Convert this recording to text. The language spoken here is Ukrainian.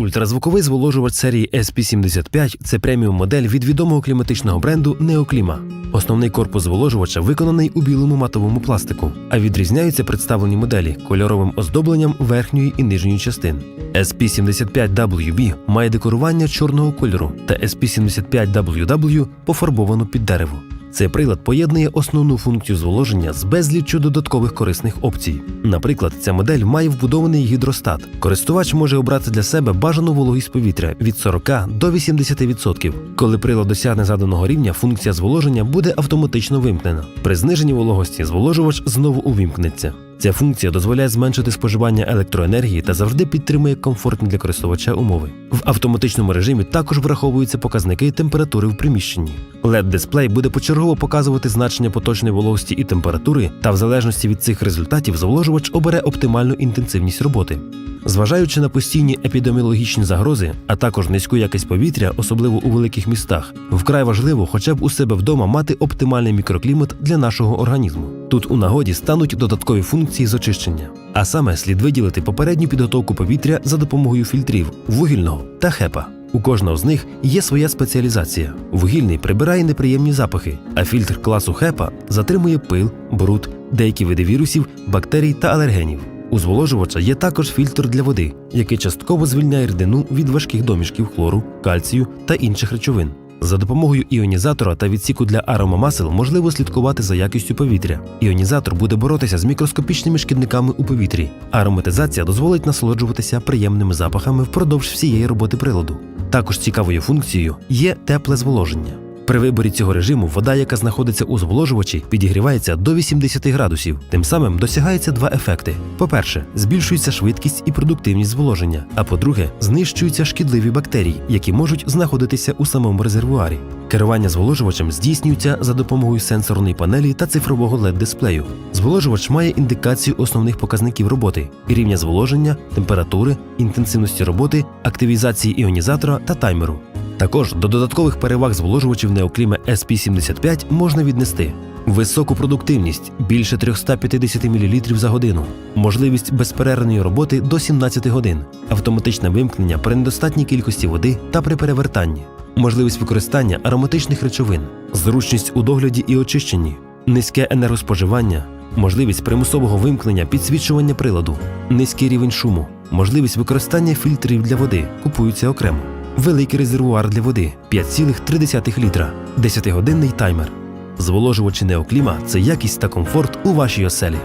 Ультразвуковий зволожувач серії SP75 це преміум модель від відомого кліматичного бренду Неокліма. Основний корпус зволожувача виконаний у білому матовому пластику, а відрізняються представлені моделі кольоровим оздобленням верхньої і нижньої частин. SP75WB має декорування чорного кольору та SP75WW пофарбовано під дерево. Цей прилад поєднує основну функцію зволоження з безліччю додаткових корисних опцій. Наприклад, ця модель має вбудований гідростат. Користувач може обрати для себе бажану вологість повітря від 40 до 80%. Коли прилад досягне заданого рівня, функція зволоження буде автоматично вимкнена. При зниженні вологості зволожувач знову увімкнеться. Ця функція дозволяє зменшити споживання електроенергії та завжди підтримує комфортні для користувача умови. В автоматичному режимі також враховуються показники температури в приміщенні. LED-дисплей буде почергово показувати значення поточної вологості і температури, та в залежності від цих результатів зволожувач обере оптимальну інтенсивність роботи. Зважаючи на постійні епідеміологічні загрози, а також низьку якість повітря, особливо у великих містах, вкрай важливо хоча б у себе вдома мати оптимальний мікроклімат для нашого організму. Тут у нагоді стануть додаткові функції з очищення, а саме слід виділити попередню підготовку повітря за допомогою фільтрів вугільного та хепа. У кожного з них є своя спеціалізація. Вугільний прибирає неприємні запахи, а фільтр класу хепа затримує пил, бруд, деякі види вірусів, бактерій та алергенів. У зволожувача є також фільтр для води, який частково звільняє рідину від важких домішків хлору, кальцію та інших речовин. За допомогою іонізатора та відсіку для аромамасел можливо слідкувати за якістю повітря. Іонізатор буде боротися з мікроскопічними шкідниками у повітрі. Ароматизація дозволить насолоджуватися приємними запахами впродовж всієї роботи приладу. Також цікавою функцією є тепле зволоження. При виборі цього режиму вода, яка знаходиться у зволожувачі, підігрівається до 80 градусів. Тим самим досягаються два ефекти: по-перше, збільшується швидкість і продуктивність зволоження. А по-друге, знищуються шкідливі бактерії, які можуть знаходитися у самому резервуарі. Керування зволожувачем здійснюється за допомогою сенсорної панелі та цифрового LED-дисплею. Зволожувач має індикацію основних показників роботи: рівня зволоження, температури, інтенсивності роботи, активізації іонізатора та таймеру. Також до додаткових переваг зволожувачів Неокліма SP75 можна віднести високу продуктивність більше 350 мл за годину, можливість безперервної роботи до 17 годин, автоматичне вимкнення при недостатній кількості води та при перевертанні, можливість використання ароматичних речовин, зручність у догляді і очищенні, низьке енергоспоживання, можливість примусового вимкнення підсвічування приладу, низький рівень шуму, можливість використання фільтрів для води купуються окремо. Великий резервуар для води 5,3 літра, 10-годинний таймер. Зволожувачі Неокліма це якість та комфорт у вашій оселі.